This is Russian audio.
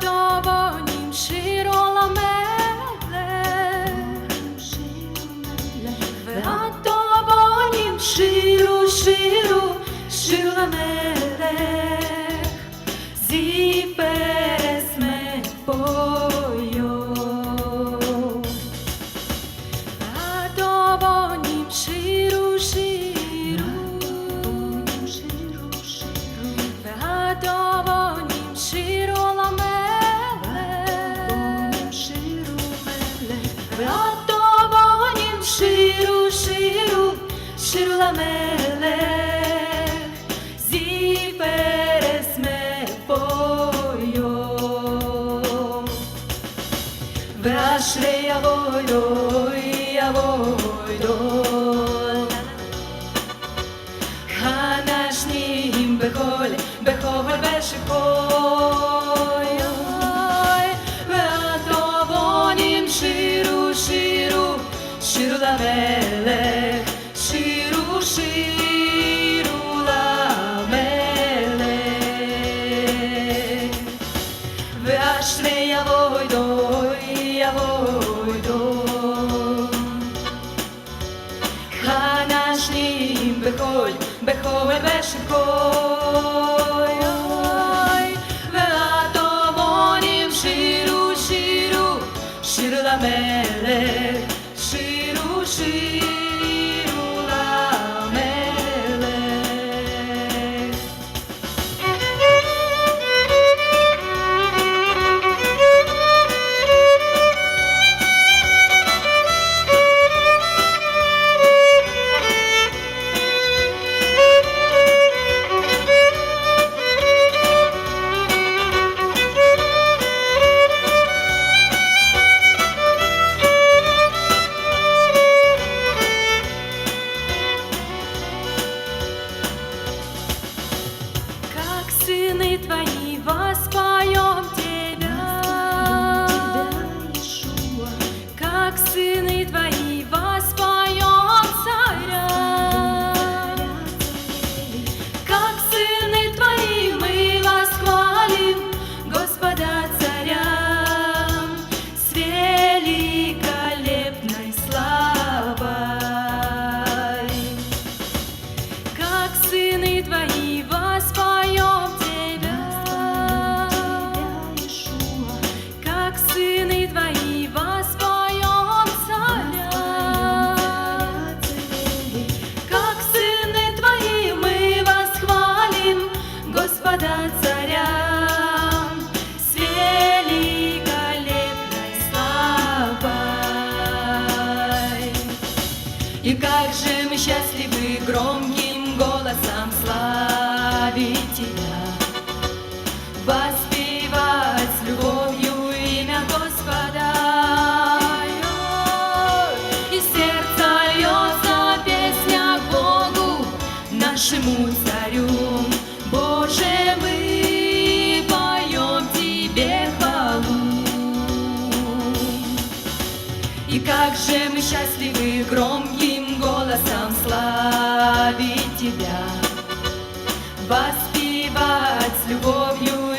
задовонім широ ламеле, задовонім ширу, ширу, шиламеле. Амелех, зі пересме пойом. Врашре явойдой, явойдой. Ханашнім бехоль, бехоль бешихой. Вратованім ширу, ширу, ширу лаве. ואשרי יבואי דוי, יבואי דוי. חנשנים בכל, בכל ושקוי. והטובונים שירו, שירו, שירו למלך, שירו, שירו Сыны твои воспоем тебя, Как сыны твои воспоем царя, Как сыны твои мы восхвалим Господа царя. С великолепной славой. Как сыны твои воспоем тебя, как же мы счастливы громким голосом славить Тебя, Воспевать с любовью имя Господа. И сердце льется песня Богу, нашему царю. Боже, мы поем Тебе хвалу. И как же мы счастливы громким голосом славить Тебя, Воспевать с любовью